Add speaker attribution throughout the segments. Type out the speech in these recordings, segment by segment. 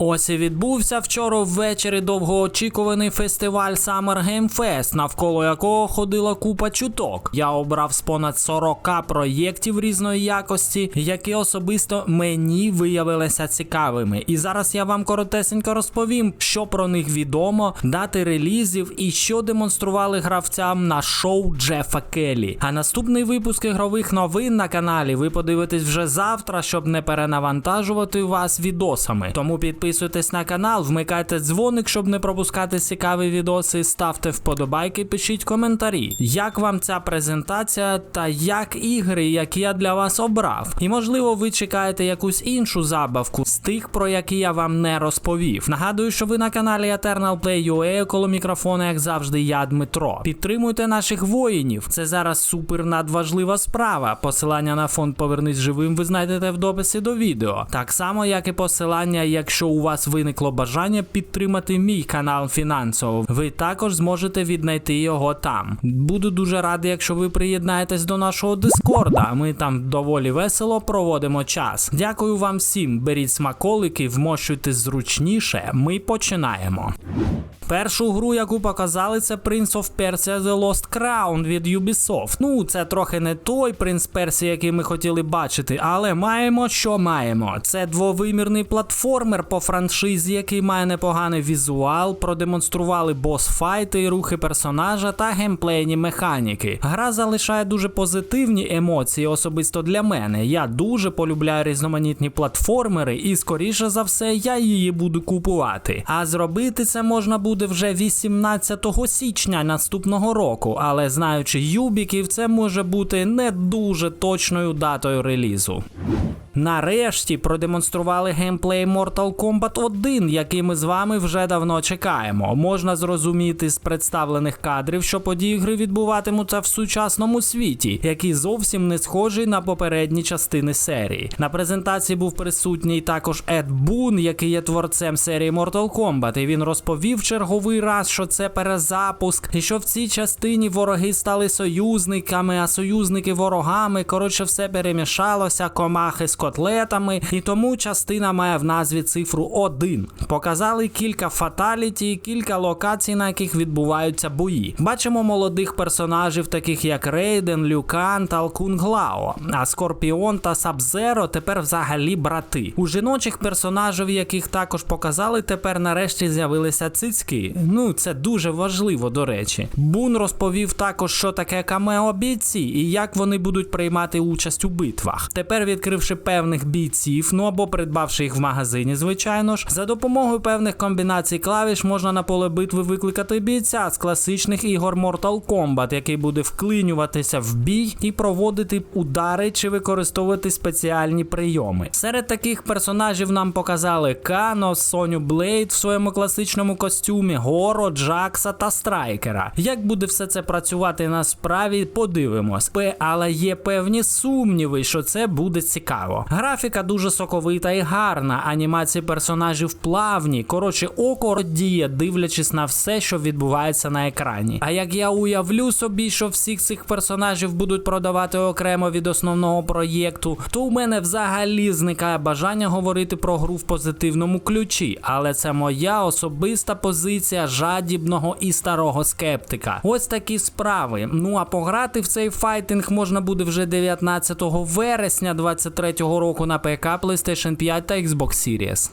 Speaker 1: Ось і відбувся вчора ввечері довгоочікуваний фестиваль Summer Game Fest, навколо якого ходила купа чуток. Я обрав з понад 40 проєктів різної якості, які особисто мені виявилися цікавими. І зараз я вам коротесенько розповім, що про них відомо, дати релізів і що демонстрували гравцям на шоу Джефа Келлі. А наступний випуск ігрових новин на каналі ви подивитесь вже завтра, щоб не перенавантажувати вас відосами. Тому підписуйтесь на канал, вмикайте дзвоник, щоб не пропускати цікаві відоси. Ставте вподобайки, пишіть коментарі. Як вам ця презентація та як ігри, які я для вас обрав? І можливо, ви чекаєте якусь іншу забавку з тих, про які я вам не розповів. Нагадую, що ви на каналі Eternal Play UA, коло мікрофона, як завжди, я Дмитро. Підтримуйте наших воїнів. Це зараз супер надважлива справа. Посилання на фонд Повернись живим ви знайдете в дописі до відео. Так само, як і посилання, якщо у вас виникло бажання підтримати мій канал фінансово. Ви також зможете віднайти його там. Буду дуже радий, якщо ви приєднаєтесь до нашого дискорда. Ми там доволі весело проводимо час. Дякую вам всім. Беріть смаколики, вмощуйтесь зручніше. Ми починаємо. Першу гру, яку показали, це Prince of Persia The Lost Crown від Ubisoft. Ну, це трохи не той принц Персії, який ми хотіли бачити, але маємо, що маємо. Це двовимірний платформер по франшизі, який має непоганий візуал, продемонстрували бос-файти, рухи персонажа та геймплейні механіки. Гра залишає дуже позитивні емоції, особисто для мене. Я дуже полюбляю різноманітні платформери, і скоріше за все я її буду купувати. А зробити це можна буде вже 18 січня наступного року, але знаючи юбіків, це може бути не дуже точною датою релізу. Нарешті продемонстрували геймплей Mortal Kombat 1, який ми з вами вже давно чекаємо. Можна зрозуміти з представлених кадрів, що події гри відбуватимуться в сучасному світі, який зовсім не схожий на попередні частини серії. На презентації був присутній також Ед Бун, який є творцем серії Mortal Kombat, і він розповів черговий раз, що це перезапуск, і що в цій частині вороги стали союзниками, а союзники ворогами. Коротше, все перемішалося, комахи з котлетами, і тому частина має в назві цифру 1. Показали кілька фаталіті, кілька локацій, на яких відбуваються бої. Бачимо молодих персонажів, таких як Рейден, Люкан та Алкунг Лао. А Скорпіон та Сабзеро тепер взагалі брати. У жіночих персонажів, яких також показали, тепер нарешті з'явилися цицьки. Ну, це дуже важливо, до речі. Бун розповів також, що таке камео бійці і як вони будуть приймати участь у битвах. Тепер, відкривши певних бійців, ну або придбавши їх в магазині, звичайно ж, за допомогою певних комбінацій клавіш можна на поле битви викликати бійця з класичних ігор Mortal Kombat, який буде вклинюватися в бій і проводити удари чи використовувати спеціальні прийоми. Серед таких персонажів нам показали Кано, Соню Блейд в своєму класичному костюмі, Горо, Джакса та Страйкера. Як буде все це працювати на справі, подивимось. Але є певні сумніви, що це буде цікаво. Графіка дуже соковита і гарна, анімації персонажів плавні. Коротше, око радіє, дивлячись на все, що відбувається на екрані. А як я уявлю собі, що всіх цих персонажів будуть продавати окремо від основного проєкту, то у мене взагалі зникає бажання говорити про гру в позитивному ключі. Але це моя особиста позиція жадібного і старого скептика. Ось такі справи. Ну а пограти в цей файтинг можна буде вже 19 вересня 23-го року на ПК, PlayStation 5 та Xbox Series.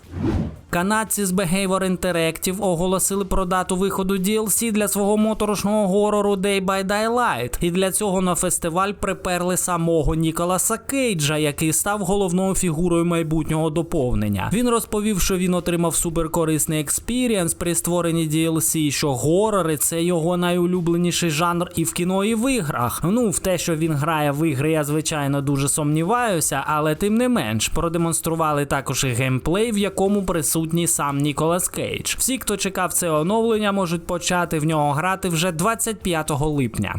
Speaker 1: Канадці з Behavior Interactive оголосили про дату виходу DLC для свого моторошного горору Day by Daylight. І для цього на фестиваль приперли самого Ніколаса Кейджа, який став головною фігурою майбутнього доповнення. Він розповів, що він отримав суперкорисний експірієнс при створенні DLC, що горори це його найулюбленіший жанр і в кіно, і в іграх. Ну, в те, що він грає в ігри, я звичайно дуже сумніваюся, але тим не менш продемонстрували також і геймплей, в якому присутній сам Ніколас Кейдж. Всі, хто чекав це оновлення, можуть почати в нього грати вже 25 липня.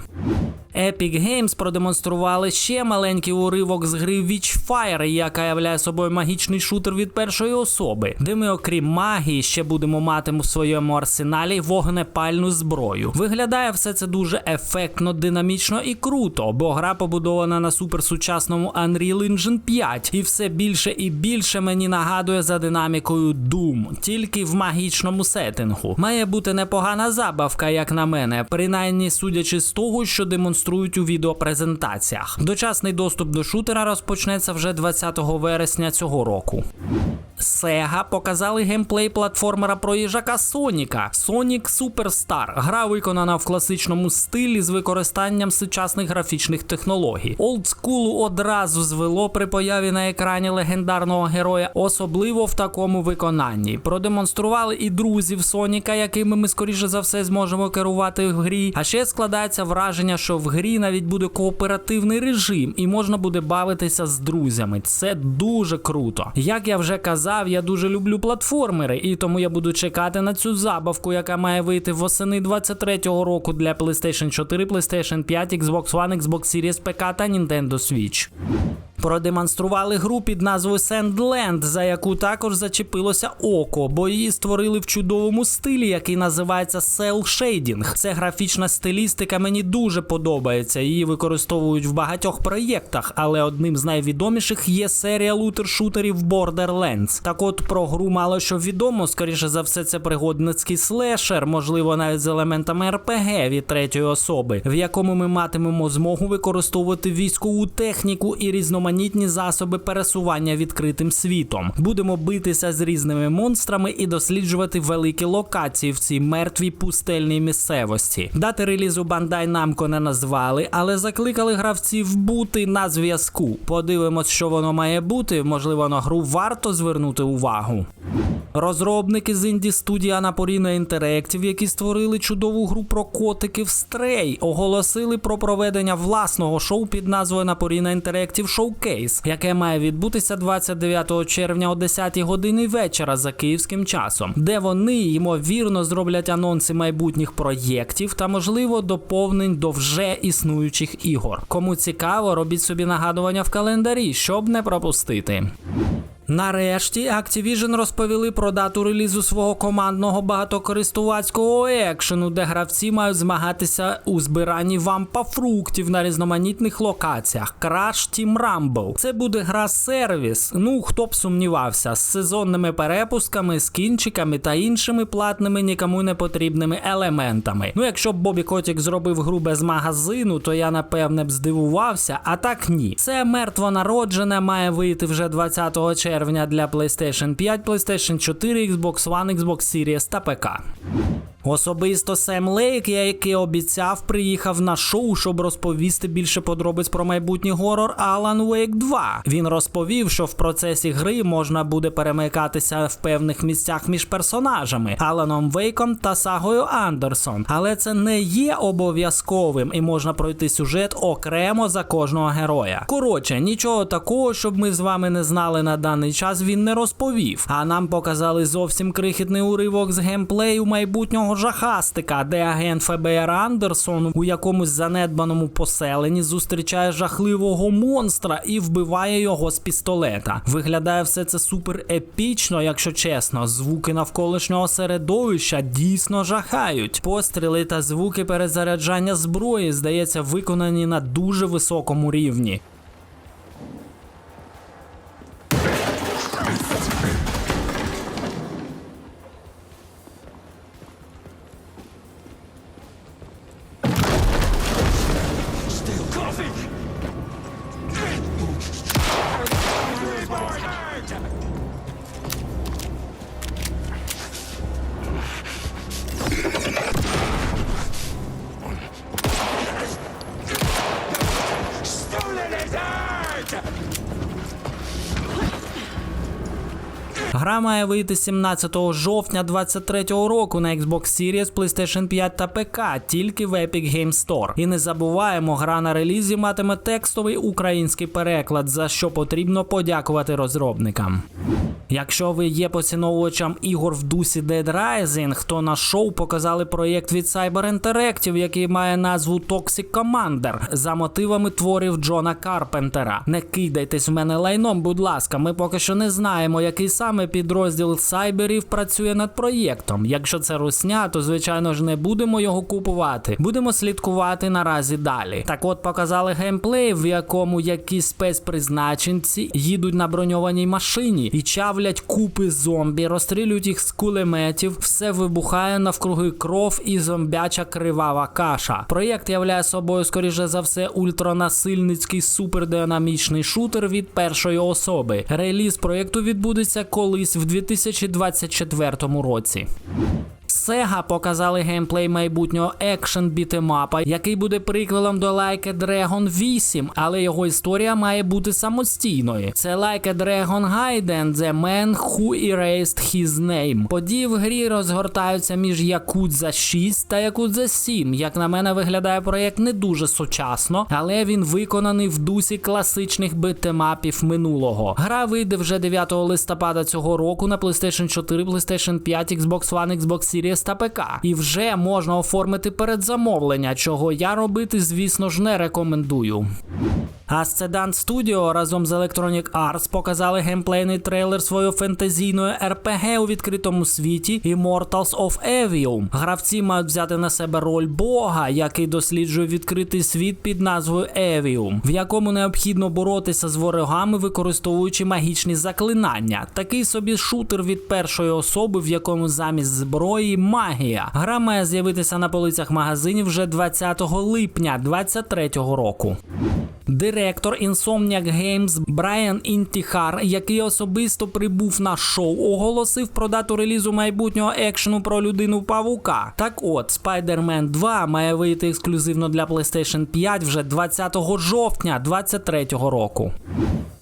Speaker 1: Epic Games продемонстрували ще маленький уривок з гри Witchfire, яка являє собою магічний шутер від першої особи, де ми, окрім магії, ще будемо мати в своєму арсеналі вогнепальну зброю. Виглядає все це дуже ефектно, динамічно і круто, бо гра побудована на суперсучасному Unreal Engine 5, і все більше і більше мені нагадує за динамікою Doom, тільки в магічному сеттингу. Має бути непогана забавка, як на мене, принаймні судячи з того, що демонструють у відеопрезентаціях. Дочасний доступ до шутера розпочнеться вже 20 вересня цього року. Sega показали геймплей платформера про їжака Соніка Sonic Superstar. Гра виконана в класичному стилі з використанням сучасних графічних технологій. Олдскулу одразу звело при появі на екрані легендарного героя, особливо в такому виконанні. Продемонстрували і друзів Соніка, якими ми скоріше за все зможемо керувати в грі. А ще складається враження, що в грі навіть буде кооперативний режим, і можна буде бавитися з друзями. Це дуже круто. Як я вже казав, я дуже люблю платформери, і тому я буду чекати на цю забавку, яка має вийти восени 23-го року для PlayStation 4, PlayStation 5, Xbox One, Xbox Series ПК та Nintendo Switch. Продемонстрували гру під назвою Sandland, за яку також зачепилося око, бо її створили в чудовому стилі, який називається Cell Shading. Це графічна стилістика, мені дуже подобається. Її використовують в багатьох проєктах, але одним з найвідоміших є серія лутер-шутерів Borderlands. Так от про гру мало що відомо, скоріше за все, це пригодницький слешер, можливо, навіть з елементами РПГ від третьої особи, в якому ми матимемо змогу використовувати військову техніку і різноманітні засоби пересування відкритим світом. Будемо битися з різними монстрами і досліджувати великі локації в цій мертвій пустельній місцевості. Дати релізу Bandai Namco не назвали, але закликали гравців бути на зв'язку. Подивимось, що воно має бути. Можливо, на гру варто звернути увагу. Розробники з інді студії Anapurina Interactive, які створили чудову гру про котиків Stray, оголосили про проведення власного шоу під назвою Anapurina Interactive Showcase, яке має відбутися 29 червня о 10 годині вечора за київським часом, де вони ймовірно зроблять анонси майбутніх проєктів та, можливо, доповнень до вже існуючих ігор. Кому цікаво, робіть собі нагадування в календарі, щоб не пропустити. Нарешті Activision розповіли про дату релізу свого командного багатокористувацького екшену, де гравці мають змагатися у збиранні вампа фруктів на різноманітних локаціях. Crash Team Rumble. Це буде гра сервіс. Ну хто б сумнівався, з сезонними перепусками, скінчиками та іншими платними нікому не потрібними елементами. Ну, якщо б Бобі Котік зробив гру без магазину, то я напевне б здивувався, а так ні. Це мертвонароджене має вийти вже 20 червня для PlayStation 5, PlayStation 4, Xbox One, Xbox Series та ПК. Особисто Сем Лейк, який обіцяв, приїхав на шоу, щоб розповісти більше подробиць про майбутній горор Alan Wake 2. Він розповів, що в процесі гри можна буде перемикатися в певних місцях між персонажами Аланом Вейком та Сагою Андерсон. Але це не є обов'язковим і можна пройти сюжет окремо за кожного героя. Коротше, нічого такого, щоб ми з вами не знали на даний час, він не розповів. А нам показали зовсім крихітний уривок з геймплею майбутнього жахастика, де агент ФБР Андерсон у якомусь занедбаному поселенні зустрічає жахливого монстра і вбиває його з пістолета. Виглядає все це супер епічно, якщо чесно. Звуки навколишнього середовища дійсно жахають. Постріли та звуки перезаряджання зброї, здається, виконані на дуже високому рівні. Гра має вийти 17 жовтня 2023 року на Xbox Series, PlayStation 5 та ПК, тільки в Epic Game Store. І не забуваємо, гра на релізі матиме текстовий український переклад, за що потрібно подякувати розробникам. Якщо ви є поціновувачем ігор в дусі Dead Rising, то на шоу показали проєкт від Cyber Interactive, який має назву Toxic Commander за мотивами творів Джона Карпентера. Не кидайтесь в мене лайном, будь ласка. Ми поки що не знаємо, який саме підрозділ Сайберів працює над проєктом. Якщо це русня, то звичайно ж не будемо його купувати. Будемо слідкувати наразі далі. Так от показали геймплей, в якому якісь спецпризначенці їдуть на броньованій машині і чавлять купи зомбі, розстрілюють їх з кулеметів, все вибухає навкруги кров і зомбяча кривава каша. Проєкт являє собою, скоріше за все, ультранасильницький супердинамічний шутер від першої особи. Реліз проєкту відбудеться колись в 2024 році. Sega показали геймплей майбутнього екшен бітемапа, який буде приквелом до Like a Dragon 8, але його історія має бути самостійною. Це Like a Dragon Gaiden The Man Who Erased His Name. Події в грі розгортаються між Yakuza 6 та Yakuza 7. Як на мене, виглядає проєкт не дуже сучасно, але він виконаний в дусі класичних бітемапів минулого. Гра вийде вже 9 листопада цього року на PlayStation 4, PlayStation 5, Xbox One, Xbox Series та ПК. І вже можна оформити передзамовлення, чого я робити, звісно ж, не рекомендую. Ascendant Studio разом з Electronic Arts показали геймплейний трейлер своєї фентезійної RPG у відкритому світі Immortals of Evium. Гравці мають взяти на себе роль бога, який досліджує відкритий світ під назвою Evium, в якому необхідно боротися з ворогами, використовуючи магічні заклинання. Такий собі шутер від першої особи, в якому замість зброї магія. Гра має з'явитися на полицях магазинів вже 20 липня 2023 року. Директор Insomniac Games Брайан Інтіхар, який особисто прибув на шоу, оголосив про дату релізу майбутнього екшену про людину павука. Так от, Spider-Man 2 має вийти ексклюзивно для PlayStation 5 вже 20 жовтня 2023 року.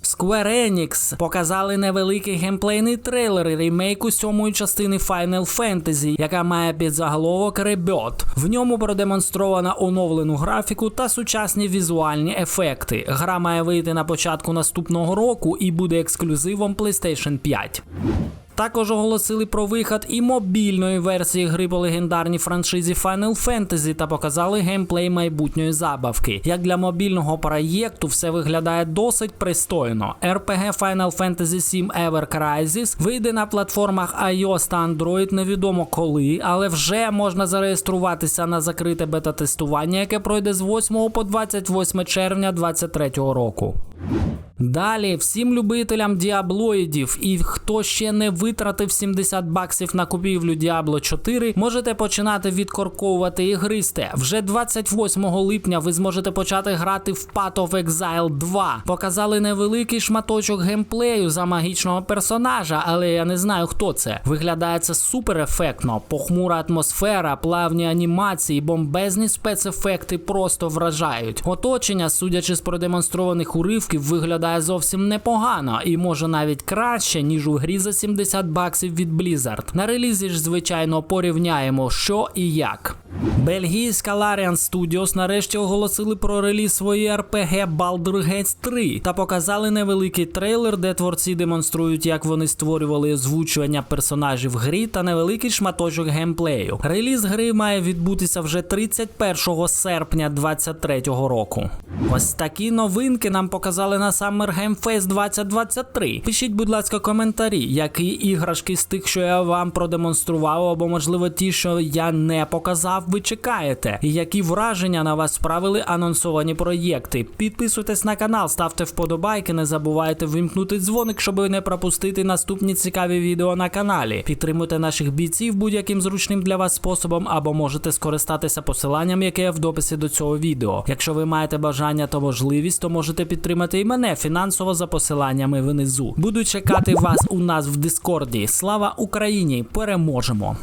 Speaker 1: Square Enix показали невеликий геймплейний трейлер ремейку сьомої частини Final Fantasy, яка має під заголовок Rebirth. В ньому продемонстровано оновлену графіку та сучасні візуальні ефекти. Гра має вийти на початку наступного року і буде ексклюзивом PlayStation 5. Також оголосили про вихід і мобільної версії гри по легендарній франшизі Final Fantasy та показали геймплей майбутньої забавки. Як для мобільного проєкту все виглядає досить пристойно. RPG Final Fantasy VII Ever Crisis вийде на платформах iOS та Android невідомо коли, але вже можна зареєструватися на закрите бета-тестування, яке пройде з 8 по 28 червня 2023 року. Далі всім любителям діаблоїдів і хто ще не витратив 70 баксів на купівлю Diablo 4, можете починати відкорковувати і гристи. Вже 28 липня ви зможете почати грати в Path of Exile 2. Показали невеликий шматочок геймплею за магічного персонажа, але я не знаю хто це. Виглядає це супер ефектно, похмура атмосфера, плавні анімації, бомбезні спецефекти просто вражають. Оточення, судячи з продемонстрованих уривків, виглядає зовсім непогано і може навіть краще, ніж у грі за 70 баксів від Blizzard. На релізі ж, звичайно, порівняємо, що і як. Бельгійська Larian Studios нарешті оголосили про реліз своєї RPG Baldur's Gate 3 та показали невеликий трейлер, де творці демонструють, як вони створювали озвучування персонажів грі та невеликий шматочок геймплею. Реліз гри має відбутися вже 31 серпня 2023 року. Ось такі новинки нам показали на Summer Game Fest 2023. Пишіть, будь ласка, коментарі, які іграшки з тих, що я вам продемонстрував, або можливо ті, що я не показав, ви чекаєте, і які враження на вас справили анонсовані проєкти. Підписуйтесь на канал, ставте вподобайки, не забувайте вимкнути дзвоник, щоб не пропустити наступні цікаві відео на каналі. Підтримуйте наших бійців будь-яким зручним для вас способом, або можете скористатися посиланням, яке є в дописі до цього відео. Якщо ви маєте бажання та можливість, то можете підтримати і мене фінансово за посиланнями внизу. Буду чекати вас у нас в Дискорді. Слава Україні! Переможемо!